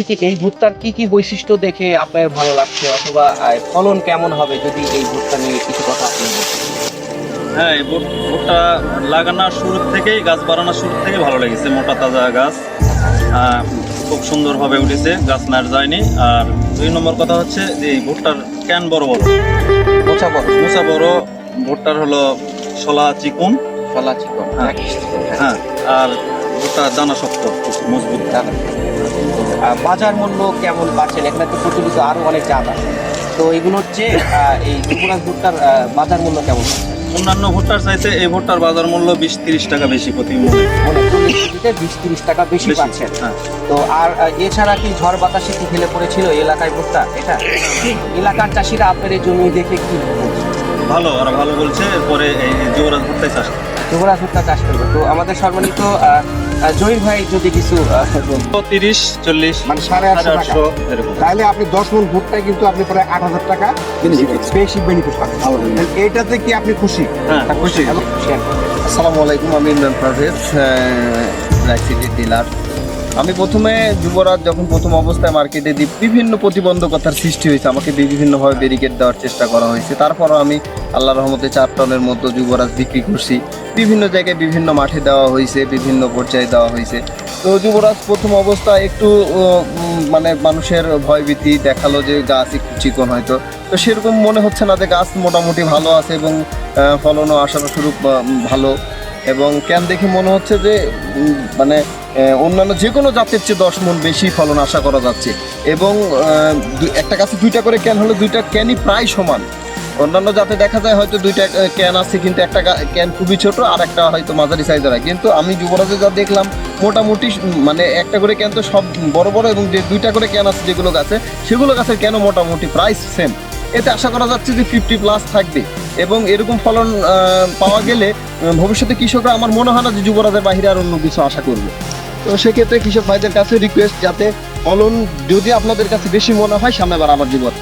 হচ্ছে কি এই ভুট্টার কি কি বৈশিষ্ট্য দেখে আপনার ভালো লাগছে? অথবা ফলন কেমন হবে যদি এই ভুট্টা নিয়ে কিছু কথা আপনি হ্যাঁ এই ভুট- ভুট্টা লাগানোর শুরু থেকেই গাছ বাড়ানোর শুরু থেকে ভালো লেগেছে মোটা তাজা গাছ। খুব সুন্দরভাবে উঠেছে গাছ মার যায়নি। আর দুই নম্বর কথা হচ্ছে যে এই ভুট্টার ক্যান বড় বড়। মোচা বড়। মোচা বড় ভুট্টার হলো শলা চিকুন। ফলা চিকুন হ্যাঁ। হ্যাঁ আর ভুট্টার দানা শক্ত মজবুত। বাজার মূল্য কেমন পাচ্ছেন? এখানে তো প্রচলিত আরও অনেক জাত আছে। তো এগুলো হচ্ছে এই যুবরাজ ভুট্টার বাজার মূল্য কেমন? অন্যান্য ভুট্টার চাইতে এই ভুট্টার বাজার মূল্য বিশ তিরিশ টাকা বেশি প্রতি মূল্যে বিশ তিরিশ টাকা বেশি। পাচ্ছেন। হ্যাঁ। তো আর এছাড়া কি ঝড় বাতাসে কি ফেলে পড়েছিল এলাকায় ভুট্টা? এটা? এলাকার চাষিরা আপনার এই জমি দেখে কি? ভালো আর ভালো বলছে পরে এই যুবরাজ ভুট্টাই চাষ যুবরাজ ভুট্টা চাষ করবে। তো আমাদের আহ, জহির ভাই যদি কিছু তিরিশ চল্লিশ মানে সাড়ে আটশো তাহলে আপনি দশ মন ভুট্টায় কিন্তু আপনি প্রায় আট হাজার টাকা বেশি বেনিফিট পাবেন। এটাতে কি আপনি খুশি? হ্যাঁ খুশি। আসসালামু আলাইকুম আমি ইমরান পারভেজ ডিলার আমি প্রথমে যুবরাজ যখন প্রথম অবস্থায় মার্কেটে দিই বিভিন্ন প্রতিবন্ধকতার সৃষ্টি হয়েছে আমাকে বিভিন্নভাবে ব্যারিকেড দেওয়ার চেষ্টা করা হয়েছে। তারপরও আমি আল্লাহ রহমতে চার টনের মতো যুবরাজ বিক্রি করছি। বিভিন্ন জায়গায় বিভিন্ন মাঠে দেওয়া হয়েছে বিভিন্ন পর্যায়ে দেওয়া হয়েছে। তো যুবরাজ প্রথম অবস্থায় একটু মানে মানুষের ভয়ভীতি দেখাল যে গাছ একটু চিকন হয়তো। তো সেরকম মনে হচ্ছে না যে গাছ মোটামুটি ভালো আছে এবং ফলনও আশানুরূপ আহ, ভালো। এবং ক্যান দেখে মনে হচ্ছে যে মানে অন্যান্য যে কোনো জাতের চেয়ে দশ মন বেশি ফলন আশা করা যাচ্ছে। এবং একটা গাছে দুইটা করে ক্যান হলে দুইটা ক্যানই প্রায় সমান। অন্যান্য জাতে দেখা যায় হয়তো দুইটা ক্যান আছে, কিন্তু একটা ক্যান খুবই ছোট আর একটা হয়তো মাঝারি সাইজের হয়। কিন্তু আমি যুবরাজে যা দেখলাম, মোটামুটি মানে একটা করে ক্যান তো সব বড় বড় এবং যে দুইটা করে ক্যান আছে, যেগুলো গাছে, সেগুলো গাছের কেন মোটামুটি প্রাইস সেম এতে আশা করা যাচ্ছে যে ফিফটি প্লাস থাকবে। এবং এরকম ফলন পাওয়া গেলে ভবিষ্যতে কৃষকরা আমার মনে হয় না যে যুবরাজের বাহিরে আর অন্য কিছু আশা করবে। তো সেক্ষেত্রে কৃষক ভাইদের কাছে রিকোয়েস্ট যাতে ফলন যদি আপনাদের কাছে বেশি মনে হয়, সামনে আবার আমার যুবর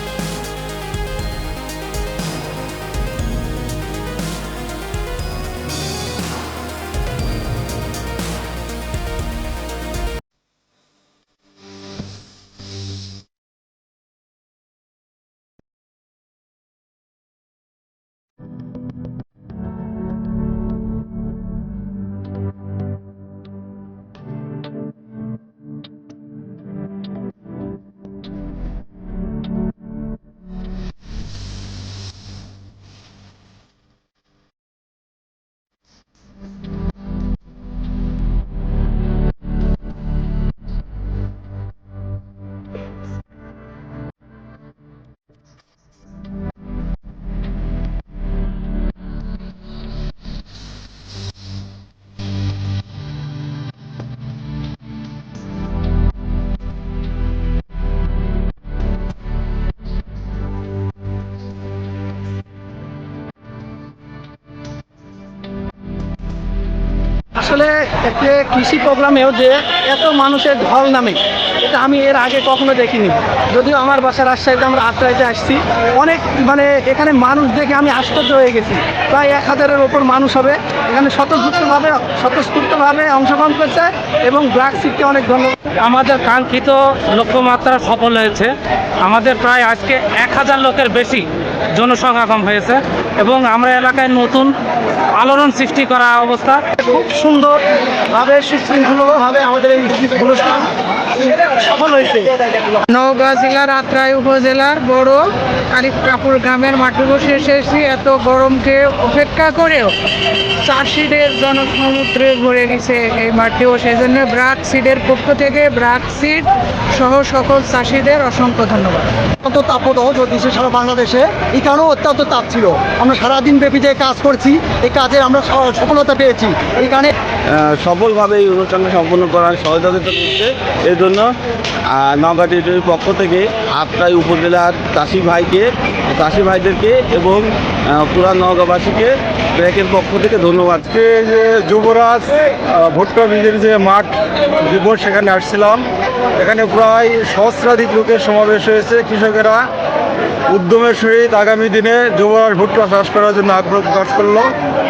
আসলে একটি কৃষি প্রোগ্রামেও যে এত মানুষের ঢল নামে, এটা আমি এর আগে কখনো দেখিনি। যদিও আমার বাসা রাজশাহীতে আমরা আত্রাইতে আসছি। অনেক মানে এখানে মানুষ দেখে আমি আশ্চর্য হয়ে গেছি। প্রায় এক হাজারের ওপর মানুষ হবে। এখানে স্বতঃস্ফূর্তভাবে স্বতঃস্ফূর্তভাবে অংশগ্রহণ করছে এবং ব্ল্যাক সিটকে অনেক ধন্যবাদ। আমাদের কাঙ্ক্ষিত লক্ষ্যমাত্রা সফল হয়েছে। আমাদের প্রায় আজকে এক হাজার লোকের বেশি জনসংখ্যা কম হয়েছে এবং আমরা এলাকায় নতুন আলোড়ন সৃষ্টি করা অবস্থা। খুব সুন্দরভাবে, সুশৃঙ্খলভাবে আমাদের এই অনুষ্ঠান হয়েছে। নওগাঁ জেলার আত্রাই উপজেলার বড় কালিকাপুর গ্রামের মাঠে বসে এসেছি। এত গরমকে উপেক্ষা করেও চাষিদের জনসমুদ্রে ভরে গেছে এই মাঠেও সেই জন্য ব্রাক সিডের পক্ষ থেকে ব্রাক সিড সহ সকল চাষিদের অসংখ্য ধন্যবাদ। অত্যন্ত তাপদাহ চলতেছে সারা বাংলাদেশে এই কারণেও অত্যন্ত তাপ ছিল। আমরা সারাদিন ব্যাপী যে কাজ করছি এই কাজে আমরা স- সফলতা পেয়েছি। এই কারণে সফলভাবে এই অনুষ্ঠানটা সম্পন্ন করার সহযোগিতা করছে। এর জন্য নওগাঁ টেরিটরির পক্ষ থেকে আটটাই উপজেলার চাষি ভাইকে চাষি ভাইদেরকে এবং পুরা নওগাঁবাসীকে ব্যাংকের পক্ষ থেকে ধন্যবাদ। যে যুবরাজ ভুট্টা বীজের যে মাঠ দিবস সেখানে আসছিলাম। এখানে প্রায় সহস্রাধিক লোকের সমাবেশ হয়েছে। কৃষকেরা উদ্যমের সহিত আগামী দিনে যুবরাজ ভুট্টা চাষ করার জন্য আগ্রহ প্রকাশ করল।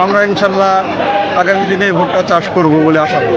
আমরা ইনশাল্লাহ আগামী দিনে ভুট্টা চাষ করব বলে আশা করি।